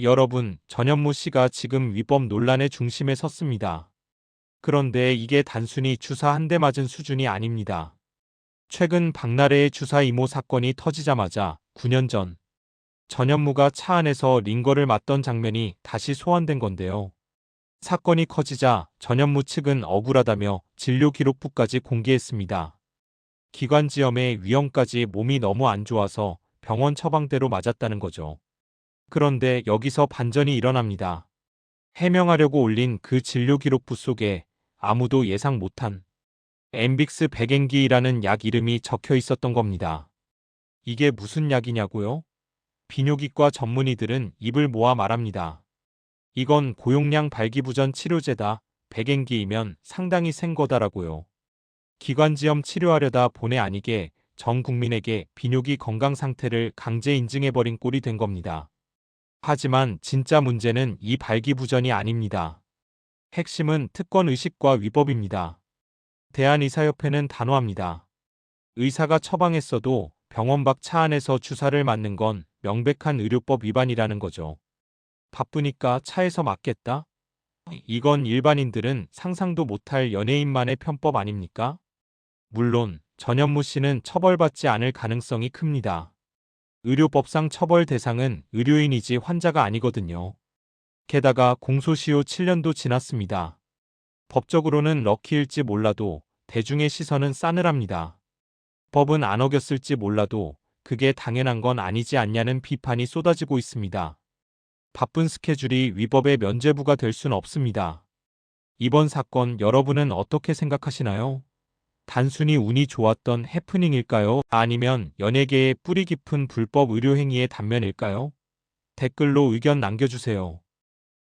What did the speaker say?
여러분, 전현무 씨가 지금 위법 논란의 중심에 섰습니다. 그런데 이게 단순히 주사 한 대 맞은 수준이 아닙니다. 최근 박나래의 주사 이모 사건이 터지자마자 9년 전 전현무가 차 안에서 링거를 맞던 장면이 다시 소환된 건데요. 사건이 커지자 전현무 측은 억울하다며 진료 기록부까지 공개했습니다. 기관지염의 위험까지 몸이 너무 안 좋아서 병원 처방대로 맞았다는 거죠. 그런데 여기서 반전이 일어납니다. 해명하려고 올린 그 진료 기록부 속에 아무도 예상 못한 엠빅스 백행기라는 약 이름이 적혀 있었던 겁니다. 이게 무슨 약이냐고요? 비뇨기과 전문의들은 입을 모아 말합니다. 이건 고용량 발기부전 치료제다. 백행기이면 상당히 센 거다라고요. 기관지염 치료하려다 본의 아니게 전 국민에게 비뇨기 건강 상태를 강제 인증해버린 꼴이 된 겁니다. 하지만 진짜 문제는 이 발기부전이 아닙니다. 핵심은 특권 의식과 위법입니다. 대한의사협회는 단호합니다. 의사가 처방했어도 병원 밖 차 안에서 주사를 맞는 건 명백한 의료법 위반이라는 거죠. 바쁘니까 차에서 맞겠다? 이건 일반인들은 상상도 못할 연예인만의 편법 아닙니까? 물론 전현무 씨는 처벌받지 않을 가능성이 큽니다. 의료법상 처벌 대상은 의료인이지 환자가 아니거든요. 게다가 공소시효 7년도 지났습니다. 법적으로는 럭키일지 몰라도 대중의 시선은 싸늘합니다. 법은 안 어겼을지 몰라도 그게 당연한 건 아니지 않냐는 비판이 쏟아지고 있습니다. 바쁜 스케줄이 위법의 면죄부가 될 순 없습니다. 이번 사건 여러분은 어떻게 생각하시나요? 단순히 운이 좋았던 해프닝일까요? 아니면 연예계의 뿌리 깊은 불법 의료 행위의 단면일까요? 댓글로 의견 남겨주세요.